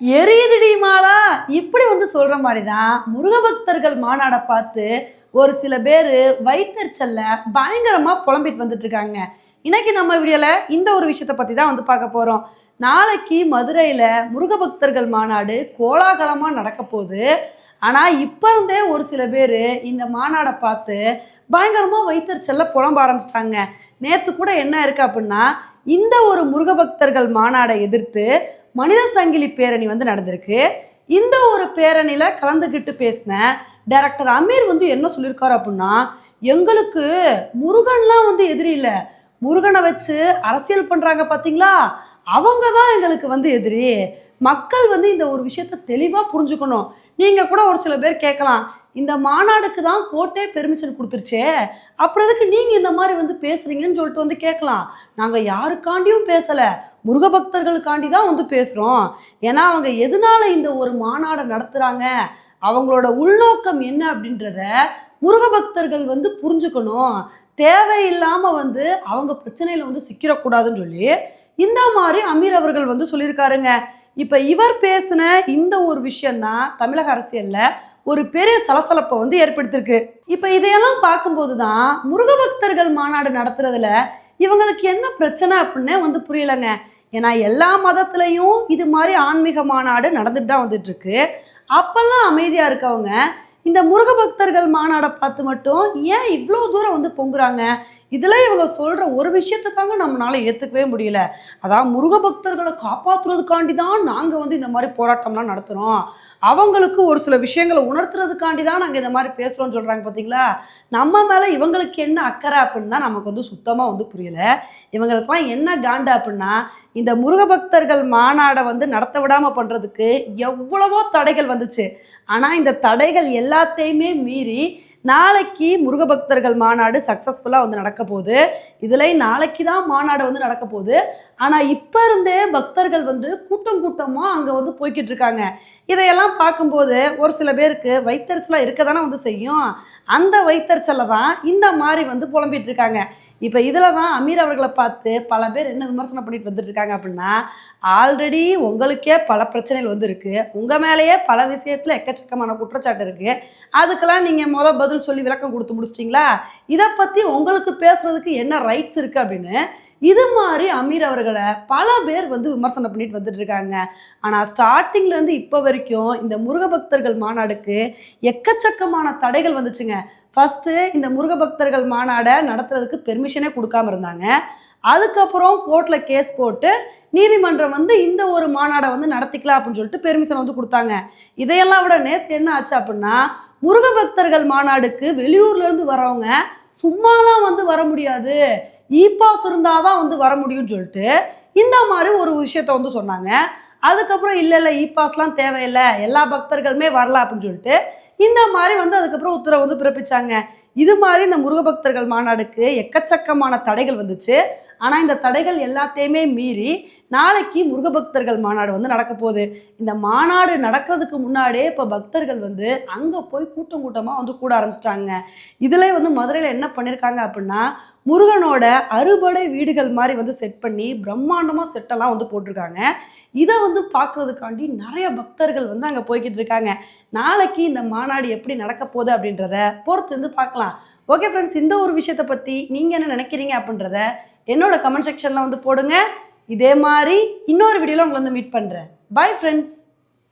எரியுதுடி மாலா? இப்படி வந்து சொல்கிற மாதிரி தான் முருகபக்தர்கள் மாநாடை பார்த்து ஒரு சில பேர் வைத்தறிச்சல்ல பயங்கரமாக புலம்பிட்டு வந்துட்டு இருக்காங்க இன்னைக்கு நம்ம வீடியோவில் இந்த ஒரு விஷயத்த பற்றி தான் வந்து பார்க்க போகிறோம் நாளைக்கு மதுரையில் முருகபக்தர்கள் மாநாடு கோலாகலமாக நடக்க போகுது. ஆனால் இப்போ இருந்தே ஒரு சில பேர் இந்த மாநாடை பார்த்து பயங்கரமாக வைத்தறிச்சல்ல புலம்ப ஆரம்பிச்சிட்டாங்க. நேற்று கூட என்ன இருக்கு அப்படின்னா இந்த ஒரு முருகபக்தர்கள் மாநாடை எதிர்த்து மனித சங்கிலி பேரணி வந்து நடந்திருக்கு. இந்த ஒரு பேரணியில் கலந்துக்கிட்டு பேசின டைரக்டர் அமீர் வந்து என்ன சொல்லியிருக்காரு அப்படின்னா எங்களுக்கு முருகன்லாம் வந்து எதிரி இல்லை. முருகனை வச்சு அரசியல் பண்ணுறாங்க பார்த்தீங்களா அவங்க தான் எங்களுக்கு வந்து எதிரி. மக்கள் வந்து இந்த ஒரு விஷயத்த தெளிவாக புரிஞ்சுக்கணும். நீங்கள் கூட ஒரு சில பேர் கேட்கலாம். இந்த மாநாடுக்கு தான் கோர்ட்டே பெர்மிஷன் கொடுத்துருச்சே. அப்புறம் எதுக்கு நீங்கள் இந்த மாதிரி வந்து பேசுகிறீங்கன்னு சொல்லிட்டு வந்து கேட்கலாம். நாங்கள் யாருக்காண்டியும் பேசலை. முருகபக்தர்களுக்காண்டி தான் வந்து பேசுகிறோம் ஏன்னா அவங்க எதனால இந்த ஒரு மாநாடை நடத்துகிறாங்க அவங்களோட உள்நோக்கம் என்ன அப்படின்றத முருகபக்தர்கள் வந்து புரிஞ்சுக்கணும். தேவையில்லாமல் வந்து அவங்க பிரச்சனையில் வந்து சிக்கிடக்கூடாதுன்னு சொல்லி இந்த மாதிரி அமீர் அவர்கள் வந்து சொல்லியிருக்காருங்க. இப்போ இவர் பேசின இந்த ஒரு விஷயந்தான் தமிழக அரசியலில் ஒரு பெரிய சலசலப்பை வந்து ஏற்படுத்திருக்கு இப்போ இதையெல்லாம் பார்க்கும்போது தான் முருக பக்தர்கள் மாநாடு நடத்துறதுல இவங்களுக்கு என்ன பிரச்சனை அப்படின்னே வந்து புரியலைங்க. ஏன்னா எல்லா மதத்துலேயும் இது மாதிரி ஆன்மீக மாநாடு நடந்துட்டு தான் வந்துட்டுருக்கு. அப்போல்லாம் அப்பெல்லாம் அமைதியாக இருக்கவங்க இந்த முருக பக்தர்கள் மாநாடை பார்த்து மட்டும் ஏன் இவ்வளோ தூரம் வந்து பொங்குறாங்க? இதில் இவங்க சொல்கிற ஒரு விஷயத்தை தாங்க நம்மளால ஏற்றுக்கவே முடியல. அதான் முருகபக்தர்களை காப்பாற்றுறதுக்காண்டி தான் நாங்கள் வந்து இந்த மாதிரி போராட்டம்லாம் நடத்துகிறோம் அவங்களுக்கு ஒரு சில விஷயங்களை உணர்த்துறதுக்காண்டி தான் நாங்கள் இந்த மாதிரி பேசுகிறோம்னு சொல்கிறாங்க பார்த்தீங்களா நம்ம மேலே இவங்களுக்கு என்ன அக்கறை அப்படின்னு தான் நமக்கு வந்து சுத்தமாக வந்து புரியலை. இவங்களுக்கெல்லாம் என்ன காண்டு அப்படின்னா இந்த முருக பக்தர்கள் மாநாடை வந்து நடத்த விடாமல் பண்ணுறதுக்கு எவ்வளவோ தடைகள் வந்துச்சு. ஆனால் இந்த தடைகள் எல்லாத்தையுமே மீறி நாளைக்கு முருகபக்தர்கள் மாநாடு சக்ஸஸ்ஃபுல்லாக வந்து நடக்க போகுது இதில் நாளைக்கு தான் மாநாடு வந்து நடக்க போகுது ஆனால் இப்போ இருந்தே பக்தர்கள் வந்து கூட்டம் கூட்டமாக அங்கே வந்து போய்கிட்டு இருக்காங்க. இதையெல்லாம் பார்க்கும்போது ஒரு சில பேருக்கு வைத்தறிச்சலாக இருக்க தானே வந்து செய்யும். அந்த வைத்தறிச்சலை தான் இந்த மாதிரி வந்து புலம்பிகிட்டு இருக்காங்க. இப்போ இதில் தான் அமீர் அவர்களை பார்த்து பல பேர் என்ன விமர்சனம் பண்ணிட்டு வந்துட்டு இருக்காங்க அப்படின்னா ஆல்ரெடி உங்களுக்கே பல பிரச்சனைகள் வந்து உங்கள் மேலேயே பல விஷயத்தில் எக்கச்சக்கமான குற்றச்சாட்டு இருக்குது அதுக்கெல்லாம் நீங்கள் மொதல் பதில் சொல்லி விளக்கம் கொடுத்து முடிச்சிட்டிங்களா? இதை பற்றி உங்களுக்கு பேசுகிறதுக்கு என்ன ரைட்ஸ் இருக்குது அப்படின்னு இது மாதிரி அமீர் அவர்களை பல பேர் வந்து விமர்சனம் பண்ணிட்டு வந்துட்டு இருக்காங்க ஆனால் ஸ்டார்டிங்லேருந்து இப்போ வரைக்கும் இந்த முருகபக்தர்கள் மாநாடுக்கு எக்கச்சக்கமான தடைகள் வந்துச்சுங்க. ஃபஸ்ட்டு இந்த முருகபக்தர்கள் மாநாடை நடத்துறதுக்கு பெர்மிஷனே கொடுக்காம இருந்தாங்க. அதுக்கப்புறம் கோர்ட்டில் கேஸ் போட்டு நீதிமன்றம் வந்து இந்த ஒரு மாநாடை வந்து நடத்திக்கலாம் அப்படின்னு சொல்லிட்டு பெர்மிஷன் வந்து கொடுத்தாங்க. இதையெல்லாம் விட நேற்று என்ன ஆச்சு அப்படின்னா முருகபக்தர்கள் மாநாடுக்கு வெளியூர்லேருந்து வரவங்க சும்மாலாம் வந்து வர முடியாது. இ பாஸ் இருந்தால் தான் வந்து வர முடியும்னு சொல்லிட்டு இந்த மாதிரி ஒரு விஷயத்த வந்து சொன்னாங்க. அதுக்கப்புறம் இல்லை இல்லை இ பாஸ்லாம் தேவையில்லை. எல்லா பக்தர்களுமே வரலாம் அப்படின்னு சொல்லிட்டு இந்த மாதிரி வந்து அதுக்கப்புறம் உத்தரவு வந்து பிறப்பிச்சாங்க. இது மாதிரி இந்த முருகபக்தர்கள் மாநாடுக்கு எக்கச்சக்கமான தடைகள் வந்துச்சு. ஆனால் இந்த தடைகள் எல்லாத்தையுமே மீறி நாளைக்கு முருகபக்தர்கள் மாநாடு வந்து நடக்க போகுது. இந்த மாநாடு நடக்கிறதுக்கு முன்னாடியே இப்போ பக்தர்கள் வந்து அங்கே போய் கூட்டம் கூட்டமாக வந்து கூட ஆரம்பிச்சிட்டாங்க. இதில் வந்து மதுரையில் என்ன பண்ணியிருக்காங்க அப்படின்னா முருகனோட அறுபடை வீடுகள் மாதிரி வந்து செட் பண்ணி பிரம்மாண்டமாக செட்டெல்லாம் வந்து போட்டிருக்காங்க. இதை வந்து பார்க்குறதுக்காண்டி நிறைய பக்தர்கள் வந்து அங்கே போய்கிட்டு இருக்காங்க. நாளைக்கு இந்த மாநாடு எப்படி நடக்க போகுது அப்படின்றத பொறுத்து வந்து பார்க்கலாம். ஓகே ஃப்ரெண்ட்ஸ் இந்த ஒரு விஷயத்தை பற்றி நீங்கள் என்ன நினைக்கிறீங்க அப்படின்றத என்னோட கமெண்ட் செக்ஷனில் வந்து போடுங்க. இதே மாதிரி இன்னொரு வீடியோவில் உங்களை வந்து மீட் பண்ணுறேன் பை ஃப்ரெண்ட்ஸ்